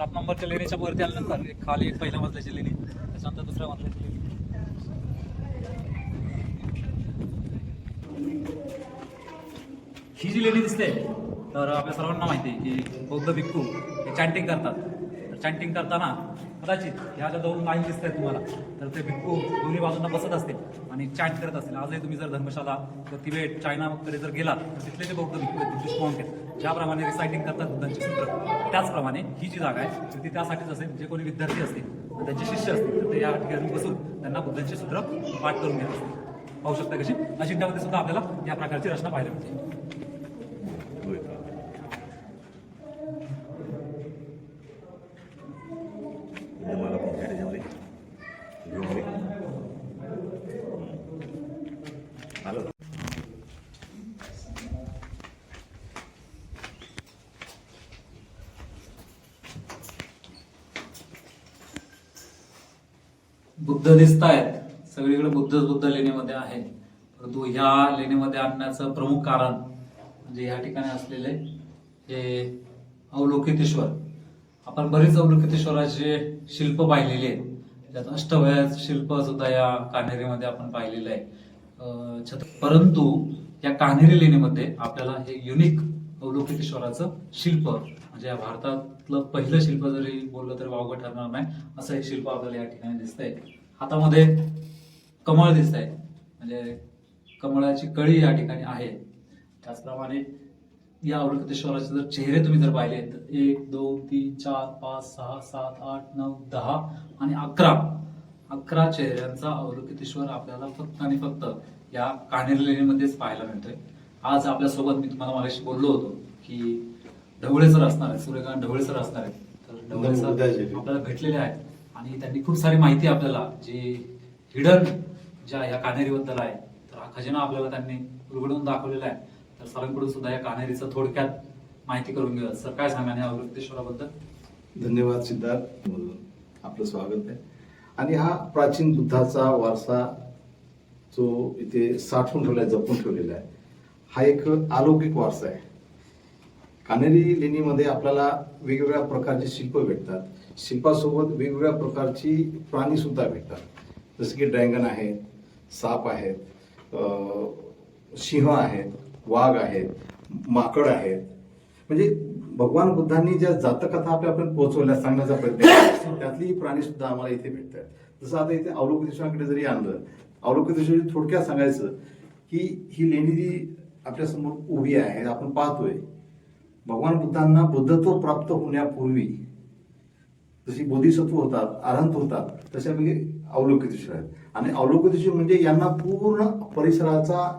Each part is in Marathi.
सात नंबरच्या लेणीच्या वरती आल्यानंतर एक खाली एक पहिल्या मजल्याची लेणी. त्याच्यानंतर दुसऱ्या मजल्याची लेणी. ही जी लेणी दिसते तर आपल्या सर्वांना माहिती आहे की बौद्ध भिक्खू हे चॅन्टिंग करतात. तर चॅन्टिंग करताना कदाचित ह्या ज्या दोन लाईन दिसत आहेत तुम्हाला तर ते भिक्खू दोन्ही बाजूंना बसत असतील आणि चॅन्ट करत असतील. आजही तुम्ही जर धर्मशाला किंवा तिबेट चायनाकडे जर गेलात तर तिथले जे बौद्ध भिक्खू आहेत बुद्धिस्ट आहेत ज्याप्रमाणे रिसायटिंग करतात बुद्धांची सूत्र त्याचप्रमाणे ही जी जागा आहे ती त्यासाठीच असेल जे कोणी विद्यार्थी असतील त्यांचे शिष्य असतील तर ते या ठिकाणी बसून त्यांना बुद्धांची सूत्र पाठ करून घेत असतील. पाहू शकता कशी? अजिंठ्यामध्ये सुद्धा आपल्याला या प्रकारची रचना पाहायला मिळते मला पण घ्या त्याच्यामध्ये घेऊन आलं बुद्ध दिसत आहेत सगळीकडे बुद्ध बुद्ध लेणीमध्ये आहे परंतु ह्या लेणीमध्ये आणण्याचं प्रमुख कारण म्हणजे ह्या ठिकाणी असलेले हे अवलोकितेश्वर. आपण बरेच अवलोकितेश्वराचे शिल्प पाहिलेले आहेत. त्यात अष्टवयात शिल्प सुद्धा या कान्हेरीमध्ये आपण पाहिलेलं आहे. छत परंतु या कान्हेरी लेणीमध्ये आपल्याला हे युनिक अवलोकितेश्वराचं शिल्प म्हणजे भारतातलं पहिलं शिल्प जरी बोललं तरी वावगं ठरणार नाही असं हे शिल्प आपल्याला या ठिकाणी दिसतंय. हातामध्ये कमळ दिसत आहे म्हणजे कमळाची कळी या ठिकाणी आहे. त्याचप्रमाणे या अवलोकितेश्वराचे जर चेहरे तुम्ही जर पाहिले तर एक दोन तीन चार पाच सहा सात आठ नऊ दहा आणि अकरा. अकरा चेहऱ्यांचा अवलोकितेश्वर आपल्याला फक्त आणि फक्त या कानेर लेणीमध्येच पाहायला मिळतोय. आज आपल्यासोबत मी तुम्हाला मागाशी बोललो होतो की ढवळे सर असणार आहेत. सूर्यकांत ढवळे सर असणार आहेत. तर ढवळे सर. आपल्याला भेटलेले आहेत. आणि त्यांनी खूप सारी माहिती आपल्याला जी हिडन ज्या या कान्हेरीबद्दल आहे तर हा खजिना आपल्याला त्यांनी उलगडून दाखवलेला आहे. तर सरांकडून सुद्धा या कान्हेरीचं थोडक्यात माहिती करून घेऊया सर काय सांगा या अवलोकितेश्वराबद्दल धन्यवाद सिद्धार्थ. आपलं स्वागत आहे. आणि हा प्राचीन बुद्धाचा वारसा जो इथे साठवून ठेवला आहे जपून ठेवलेला आहे हा एक अलौकिक वारसा आहे. कानेरी लेणीमध्ये आपल्याला वेगवेगळ्या प्रकारचे शिल्प भेटतात. शिल्पासोबत वेगवेगळ्या प्रकारची प्राणीसुद्धा भेटतात. जसं की ड्रॅगन आहेत साप आहेत सिंह आहेत वाघ आहेत माकड आहेत. म्हणजे भगवान बुद्धांनी ज्या जातकथा आपल्यापर्यंत पोहोचवल्या सांगण्याचा प्रयत्न केला, त्यातली प्राणी सुद्धा आम्हाला इथे भेटतात. जसं आता इथे अवलोकितेश्वराकडे जरी आणलं अवलोकितेश्वरी थोडक्यात सांगायचं की ही लेणी जी आपल्यासमोर उभी आहे आपण पाहतोय भगवान बुद्धांना बुद्धत्व प्राप्त होण्यापूर्वी जशी बोधिसत्व होतात आरंत होतात तशा म्हणजे अवलोकितेश्वर आहेत. आणि अवलोकितेश्वर म्हणजे यांना पूर्ण परिसराचा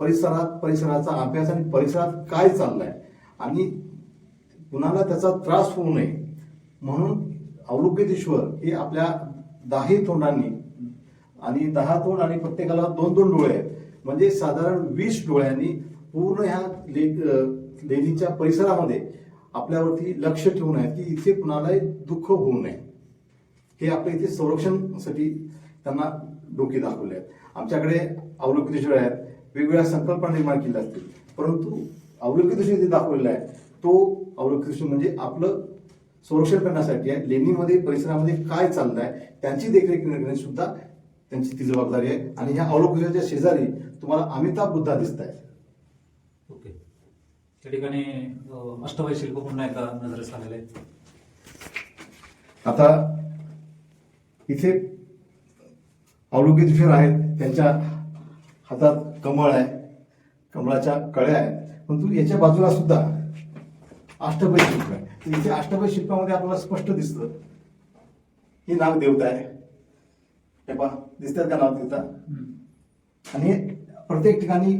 परिसरात परिसराचा अभ्यास आणि परिसरात काय चाललंय. आणि कुणाला त्याचा त्रास होऊ नये. म्हणून अवलोकितेश्वर हे आपल्या दाही तोंडांनी आणि दहा तोंड आणि प्रत्येकाला दोन दोन डोळे आहेत. म्हणजे साधारण वीस डोळ्यांनी पूर्ण ह्या ले लेणीच्या परिसरामध्ये आपल्यावरती लक्ष ठेवून आहेत की इथे कुणालाही दुःख होऊ नये. हे आपल्या इथे संरक्षणसाठी त्यांना डोके दाखवले आहेत. आमच्याकडे अवलोकितेश्वर आहेत वेगवेगळ्या संकल्पना निर्माण केल्या असतील. परंतु अवलोकितेश्वर जे दाखवलेला आहे तो अवलोकितेश्वर म्हणजे आपलं संरक्षण करण्यासाठी आहे. लेणीमध्ये परिसरामध्ये काय चाललं आहे त्यांची देखरेख करणे सुद्धा त्यांची ती जबाबदारी आहे. आणि ह्या अवलोकितेश्वरच्या शेजारी तुम्हाला अमिताभ बुद्धा दिसत आहेत त्या ठिकाणी अष्टवय शिल्प पुन्हा एकदा नजरेस आलेले आहेत. आता इथे अवलोकितेश्वर आहेत त्यांच्या हातात कमळ आहे कमळाच्या कळ्या आहेत. परंतु याच्या बाजूला सुद्धा अष्टभय शिल्प आहे. इथे अष्टभय शिल्पामध्ये आपल्याला स्पष्ट दिसतं. ही नाग देवता आहे. हे पहा दिसतात का नाग देवता. आणि प्रत्येक ठिकाणी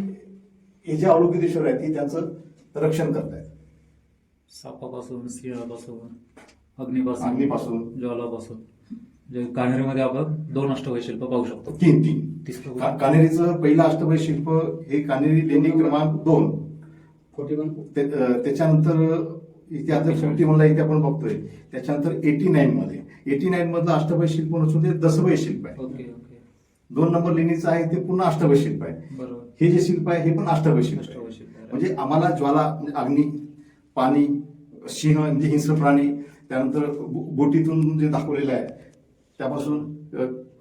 हे जे अवलोकितेश्वर आहेत ती त्यांचं रक्षण करतायत. सापापासून सिंहापासून अग्निपासून अग्नीपासून. ज्वालापासून. जे कान्हेरीमध्ये आपण दोन अष्टवय शिल्प पाहू शकतो. तीन तीन. कान्हेरीचं पहिलं अष्टभय शिल्प हे कान्हेरी लेणी क्रमांक दोन. त्याच्यानंतर इथे आता फिफ्टी म्हणला इथे आपण बघतोय. त्याच्यानंतर एटी नाईन मध्ये एटी नाईन मधलं अष्टभय शिल्प नसून ते दसभय शिल्प आहे. Okay okay. दोन नंबर लेणीचं आहे ते पुन्हा अष्टभय शिल्प आहे. बरोबर. हे जे शिल्प आहे हे पण अष्टभय शिल्प. अष्टभय. म्हणजे आम्हाला ज्वाला म्हणजे अग्नी पाणी सिंह म्हणजे हिंस्र प्राणी त्यानंतर बोटीतून जे दाखवलेलं आहे त्यापासून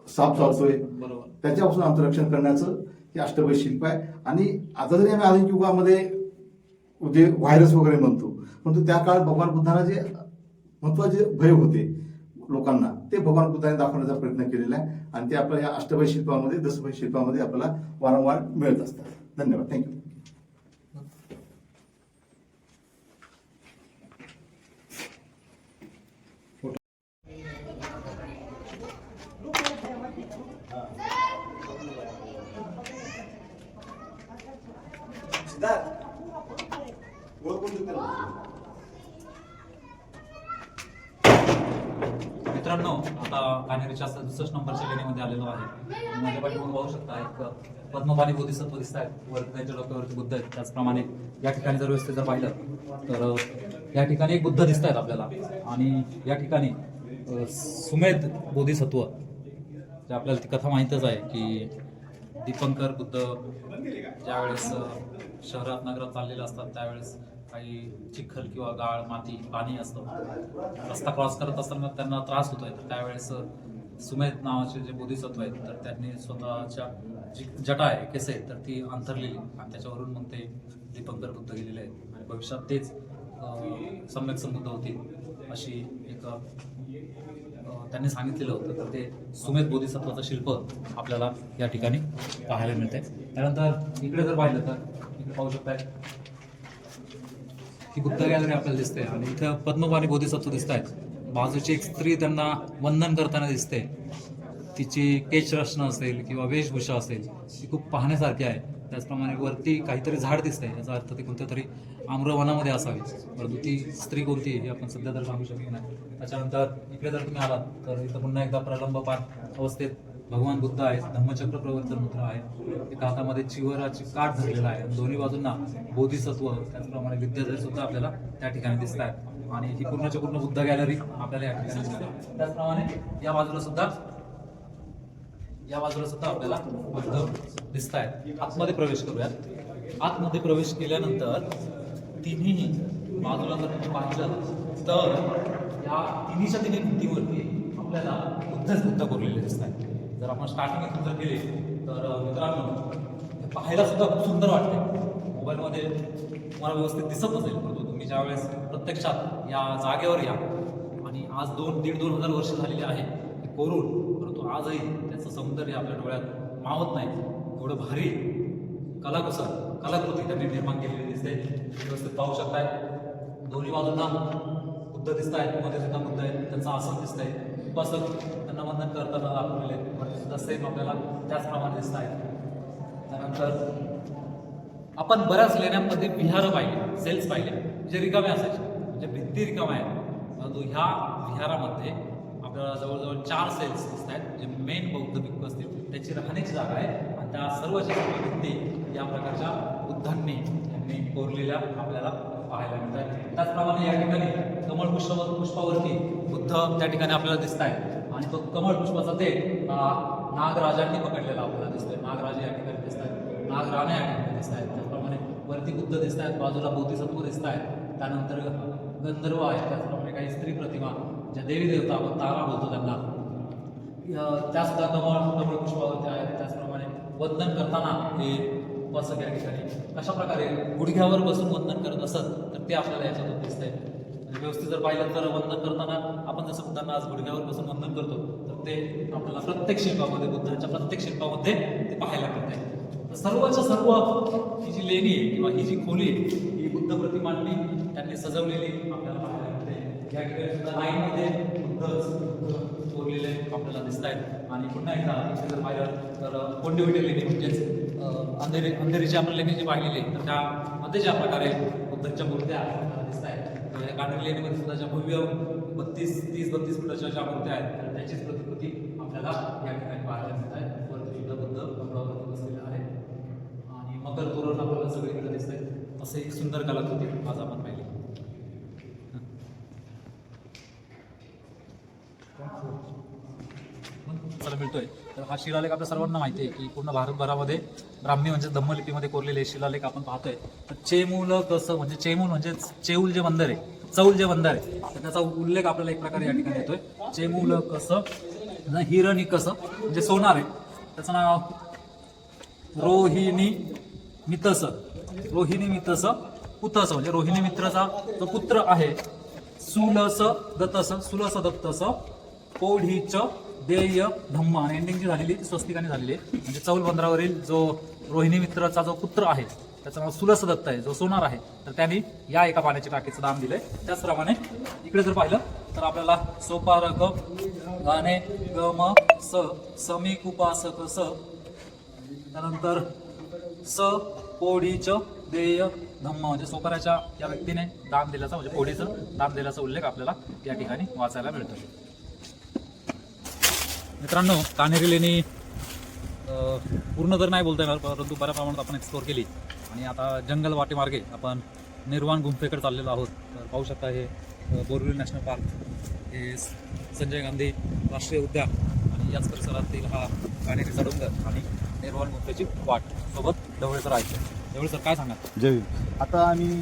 साप चालतोय. बरोबर. त्याच्यापासून आमचं रक्षण करण्याचं हे अष्टबैध शिल्प आहे. आणि आता जरी आम्ही आधुनिक युगामध्ये जे व्हायरस वगैरे म्हणतो परंतु त्या काळात भगवान बुद्धांना जे महत्त्वाचे भय होते लोकांना ते भगवान बुद्धाने दाखवण्याचा प्रयत्न केलेला आहे. आणि ते आपल्या या अष्टबैध शिल्पामध्ये दसबैध शिल्पामध्ये आपल्याला वारंवार मिळत असतात. धन्यवाद. थँक्यू मित्रांनो आता कानेरीच्या सदुसष्ट नंबरच्या लेणीमध्ये आलेलो आहे. आणि माझ्या पाठीमागे पाहू शकता एक पद्मपाणी बोधिसत्व दिसत आहेत वरती त्यांच्या डोक्यावरती बुद्ध आहेत. त्याचप्रमाणे या ठिकाणी जर व्यवस्थित जर पाहिलं तर या ठिकाणी एक बुद्ध दिसत आहेत आपल्याला. आणि या ठिकाणी सुमेध बोधिसत्व जे आपल्याला ती कथा माहीतच आहे की दीपंकर बुद्ध ज्यावेळेस शहरात नगरात चाललेले असतात त्यावेळेस काही चिखल किंवा गाळ माती पाणी असतं. रस्ता क्रॉस करत असताना त्यांना त्रास होतोय. तर त्यावेळेस सुमेध नावाचे जे बोधिसत्व आहेत तर त्यांनी स्वतःच्या जी जटा आहे केस आहेत तर ती अंथरलेली आणि त्याच्यावरून मग ते दीपंकर बुद्ध गेलेले आहेत. आणि भविष्यात तेच सम्यक समृद्ध होतील अशी एक त्यांनी सांगितलेलं होतं. तर ते सुमेध बोधिसत्वाचं शिल्प आपल्याला या ठिकाणी पाहायला मिळते त्यानंतर इकडे जर पाहिलं तर इकडे पाहू शकताय ही बुद्ध गॅलरी आपल्याला दिसते आणि इथं पद्मपाणी बोधिसत्व दिसत आहेत बाजूची एक स्त्री त्यांना वंदन करताना दिसते. तिची केशरचना असेल किंवा वेशभूषा असेल ती खूप पाहण्यासारखी आहे. त्याचप्रमाणे वरती काहीतरी झाड दिसतंय याचा अर्थ ते कोणत्या तरी आम्रवनामध्ये असावी. परंतु ती स्त्री कोणती आहे हे आपण सध्या तर सांगू शकत नाही. त्याच्यानंतर इकडे जर तुम्ही आलात तर इथं पुन्हा एकदा प्रलंबपान अवस्थेत भगवान बुद्ध आहेत धम्मचक्र प्रवर्तन मुद्रा आहे एका हातामध्ये चिवराची काठ धरलेला आहे. दोन्ही बाजूंना बोधिसत्व त्याचप्रमाणे विद्याधर सुद्धा आपल्याला त्या ठिकाणी दिसत आहेत. आणि ही पूर्णच्या पूर्ण बुद्ध गॅलरी आपल्याला या ठिकाणी दिसते त्याचप्रमाणे या बाजूला सुद्धा या बाजूला सुद्धा आपल्याला बुद्ध दिसत आहेत. आतमध्ये प्रवेश करूयात. आतमध्ये प्रवेश केल्यानंतर तिन्ही बाजूला जर तुम्ही पाहिलं तर या तिन्हीच्या तिन्ही भिंतीवरती आपल्याला बुद्धच बुद्ध कोरलेले दिसत आहेत. जर आपण स्टार्टिंग इथून जर गेले तर मित्रांनो हे पाहायला सुद्धा खूप सुंदर वाटते मोबाईलमध्ये तुम्हाला व्यवस्थित दिसत नसेल परंतु तुम्ही ज्यावेळेस प्रत्यक्षात या जागेवर या आणि आज दोन दीड दोन हजार वर्ष झालेली आहे ते कोरून परंतु आजही त्याचं सौंदर्य आपल्या डोळ्यात मावत नाही. एवढं भारी कलाकुसर कलाकृती त्यांनी निर्माण केलेली दिसते. व्यवस्थित पाहू शकताय. दोन्ही बाजूंना बुद्ध दिसत आहेत मध्ये सुद्धा बुद्ध आहेत त्यांचं आसन दिसत आहे उपासक त्यांना वंदन करताना दाखवलेले आहेत. वरती सुद्धा सेम आपल्याला त्याचप्रमाणे दिसत आहेत. त्यानंतर आपण बऱ्याच लेण्यांमध्ये विहारं पाहिले सेल्स पाहिले जे रिकामे असायचे. म्हणजे भिंती रिकाम्या आहेत. परंतु ह्या विहारामध्ये आपल्याला जवळजवळ चार सेल्स दिसत आहेत जे मेन बौद्ध भिक्खू असतील त्याची राहण्याची जागा आहे. आणि त्या सर्वच्या सर्व भिंती या प्रकारच्या बुद्धांनी यांनी कोरलेल्या आपल्याला पाहायला मिळत त्याचप्रमाणे या ठिकाणी कमळ पुष्प पुष्पावरती बुद्ध त्या ठिकाणी आपल्याला दिसत आहे आणि तो कमळ पुष्पाचा ते नागराजांनी पकडलेला आपल्याला दिसतोय. नागराजे या ठिकाणी दिसत आहेत नागराण्या या ठिकाणी दिसत आहेत त्याचप्रमाणे वरती बुद्ध दिसत आहेत बाजूला बोधिसत्व दिसत आहेत त्यानंतर गंधर्व आहेत. त्याचप्रमाणे काही स्त्री प्रतिमा ज्या देवी देवता आपण तारा बोलतो त्यांना. त्यासुद्धा त्या सुद्धा कमळ कमळ पुष्पावरती आहेत. त्याचप्रमाणे वंदन करताना हे उपासक या ठिकाणी अशा प्रकारे गुडघ्यावर बसून वंदन करत असत तर ते आपल्याला याच्यातून दिसत आहे म्हणजे व्यवस्थित जर पाहिलं तर वंदन करताना आपण जसं बुद्धांना आज गुडघ्यावर बसून वंदन करतो तर ते आपल्याला प्रत्येक शिल्पामध्ये बुद्धांच्या प्रत्येक शिल्पामध्ये ते पाहायला मिळते तर सर्वच्या सर्व ही जी लेणी आहे किंवा ही जी खोली आहे ही बुद्ध प्रतिमांनी त्यांनी सजवलेली आपल्याला पाहायला मिळते या ठिकाणी सुद्धा लाईनमध्ये बुद्ध बुद्ध कोरलेले आपल्याला दिसत आहेत आणि पुन्हा एकदा जर पाहिलं तर कोंडविटे लेणी म्हणजेच अंधेरी अंधेरीची आपण लेणी जी पाहिलेली तर त्या मध्ये ज्या प्रकारे बुद्धांच्या मूर्त्या दिसत आहेत तर गांधरी लेणीमध्ये सुद्धा ज्या भव्य बत्तीस तीस बत्तीस फुटाच्या ज्या मूर्त्या आहेत तर त्याचीच प्रतिकृती आपल्याला या ठिकाणी पाहायला मिळत आहे. वरती सुद्धा बुद्ध कमळावरती बसलेला आहे. आणि मकर तोरण आपल्याला सगळीकडे दिसत आहे असे एक सुंदर कलाकृती आज आपण पाहिली. चला मिळतोय. तर हा शिलालेख आपल्या सर्वांना माहिती आहे की पूर्ण भारतभरामध्ये ब्राह्मी म्हणजे धम्मलिपीमध्ये कोरलेले शिलालेख आपण पाहतोय. तर चेमूल कसं म्हणजे चेमूल म्हणजे चेऊल जे बंदर आहे चौल जे बंदर आहे तर त्याचा उल्लेख आपल्याला एक प्रकारे या ठिकाणी येतोय. चेमुल कसं हिरणी कसं म्हणजे सोनार आहे. त्याचं नाव रोहिणी मितस. रोहिणी मितस पुतस म्हणजे रोहिणी मित्रचा जो पुत्र आहे सुलस दत्तस सुलस दत्तस कोढीच देय धम्म आणि एंडिंग जी झालेली ती स्वस्तिकाने झालेली आहे. म्हणजे चौल बंदरावरील जो रोहिणी मित्राचा जो पुत्र आहे त्याचं नाव सुलस दत्त आहे जो सोनार आहे तर त्यांनी या एका पाण्याच्या टाकीचं दान दिलंय. त्याचप्रमाणे इकडे जर पाहिलं तर आपल्याला सोपार ग गाणे ग म स समी कुपासक स त्यानंतर स पोडीच देय धम्म म्हणजे सोपाराच्या या व्यक्तीने दान दिल्याचा म्हणजे पोडीचं दान दिल्याचा उल्लेख आपल्याला या ठिकाणी वाचायला मिळतो मित्रांनो कान्हेरी लेणी पूर्ण तर नाही बोलता येणार परंतु बऱ्या प्रमाणात आपण एक्सप्लोअर केली. आणि आता जंगल वाटेमार्गे आपण निर्वाण गुंफेकडे चाललेलो आहोत. तर पाहू शकता हे बोरविल बोरिवली नॅशनल पार्क. हे संजय गांधी राष्ट्रीय उद्यान. आणि याच परिसरातील हा कान्हेरीचा डोंगर आणि निर्वाण गुंफेची वाट. सोबत ढवळेसर आहे आहेत. ढवळे सर काय सांगा जय आता आम्ही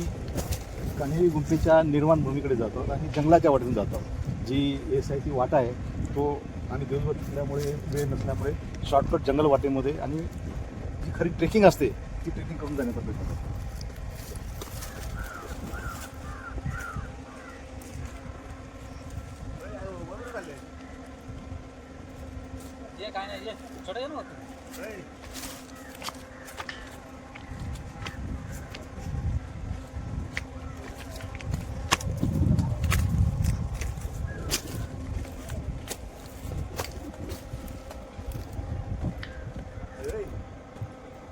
कान्हेरी गुंफेच्या निर्माण भूमीकडे जातो आणि जंगलाच्या वाटेतून जातो. जी एस आय ती वाटा आहे तो आणि दिवसभर नसल्यामुळे वेळ नसल्यामुळे शॉर्टकट जंगल वाटेमध्ये आणि जी खरी ट्रेकिंग असते ती ट्रेकिंग करून जाण्याचा प्रयत्न करतो ये काय नाही ये छोटं ये ना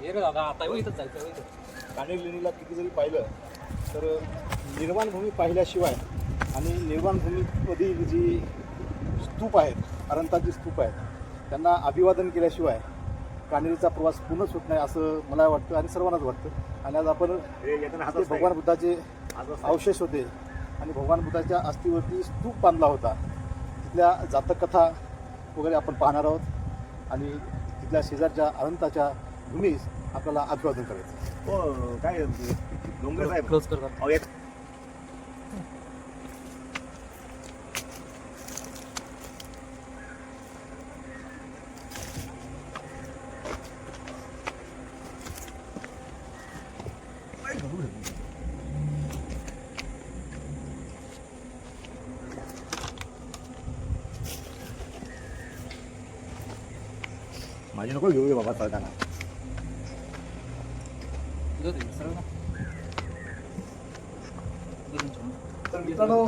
ये रे दादा आता येऊ इथंच जायचं इथं कान्हेरी लेणीला किती जरी पाहिलं तर निर्माण भूमी पाहिल्याशिवाय आणि निर्माण भूमीमधील जी स्तूप आहेत अनंताची स्तूप आहेत त्यांना अभिवादन केल्याशिवाय कान्हेरीचा प्रवास पूर्णच होत नाही असं मला वाटतं आणि सर्वांनाच वाटतं. आणि आज आपण भगवान बुद्धाचे अवशेष होते आणि भगवान बुद्धाच्या अस्थीवरती स्तूप बांधला होता. तिथल्या जातक कथा वगैरे आपण पाहणार आहोत. आणि तिथल्या शेजारच्या अनंताच्या भूमीस आपल्याला अभिवादन करायचं. हो काय डोंगर साहेब. क्लोज करतात. तर मित्रांनो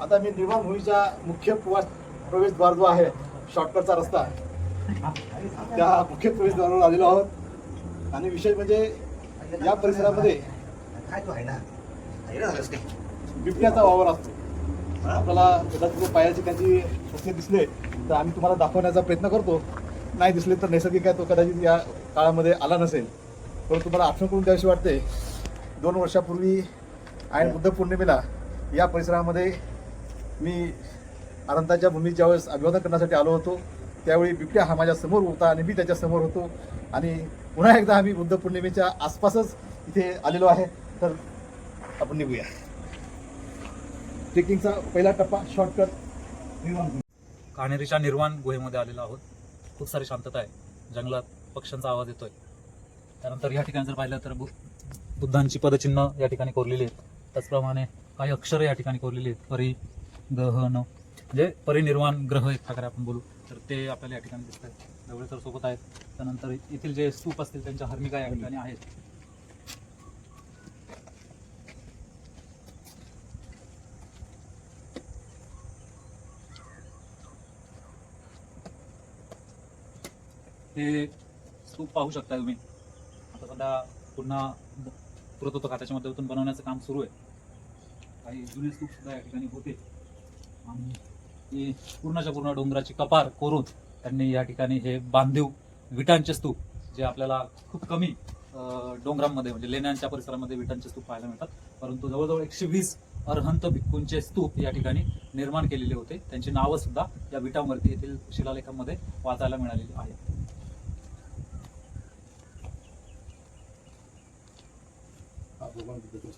आता मी निर्माण भूमीच्या मुख्य प्रवास प्रवेशद्वार जो आहे शॉर्टकटचा रस्ता त्या मुख्य प्रवेशद्वारावर आलेलो आहोत. आणि विशेष म्हणजे या परिसरामध्ये काय बिबट्याचा वावर असतो. आपल्याला कदाचित पायाचे त्याची ठसे दिसले तर आम्ही तुम्हाला दाखवण्याचा प्रयत्न करतो. नाही दिसले तर नैसर्गिक आहे तो कदाचित या काळामध्ये आला नसेल. परंतु तुम्हाला आठवण करून द्यावीशी वाटते दोन वर्षापूर्वी आणि बुद्ध पौर्णिमेला या परिसरामध्ये मी अनंताच्या भूमीत ज्यावेळेस अभिवादन करण्यासाठी आलो होतो त्यावेळी बिबट्या हा माझ्यासमोर होता आणि मी त्याच्यासमोर होतो. आणि पुन्हा एकदा आम्ही बुद्ध पौर्णिमेच्या आसपासच इथे आलेलो आहे. तर आपण निघूया. ट्रेकिंगचा पहिला टप्पा शॉर्टकट निर्माण भूमी. कान्हेरीच्या निर्वाण गुहेमध्ये आलेलो आहोत. खूप सारी शांतता आहे. जंगलात पक्ष्यांचा आवाज येतोय. त्यानंतर या ठिकाणी जर पाहिलं तर बुद्धांची पदचिन्ह या ठिकाणी कोरलेली आहेत. त्याचप्रमाणे काही अक्षरं या ठिकाणी कोरलेली आहेत. परि गहन म्हणजे परिनिर्वाण ग्रह एक प्रकारे आपण बोलू तर ते आपल्याला या ठिकाणी दिसत आहेत. जवळ तर सोबत आहेत. त्यानंतर येथील जे स्तूप असतील त्यांच्या हर्मिका या ठिकाणी आहेत. हे स्तूप पाहू शकता तुम्ही. सध्या पुन्हा पुरत होतं खात्याच्या माध्यमातून बनवण्याचं काम सुरू आहे. काही जुने स्तूप सुद्धा या ठिकाणी होते. आणि ते पूर्णच्या पूर्ण डोंगराची कपार कोरून त्यांनी या ठिकाणी हे बांधीव विटांचे स्तूप जे आपल्याला खूप कमी डोंगरांमध्ये म्हणजे लेण्यांच्या परिसरामध्ये विटांचे स्तूप पाहायला मिळतात. परंतु जवळजवळ एकशे वीस अरहंत भिक्खूंचे स्तूप या ठिकाणी निर्माण केलेले होते. त्यांची नावं सुद्धा या विटांवरती येथील शिलालेखामध्ये वाचायला मिळालेली आहेत. भगवान बुद्धाचा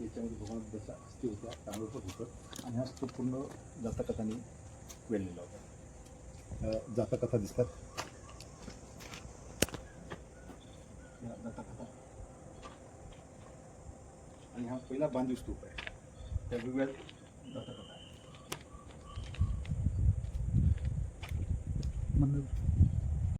याच्यामध्ये भगवान बुद्धाच्या अस्थी होत्या तांदूळपट होतं. आणि हा स्तूप पूर्ण जातकथांनी वेळलेला होता. जातकथा दिसतात. या जातकथा. आणि हा पहिला बांधीव स्तूप आहे. त्या वेगवेगळ्या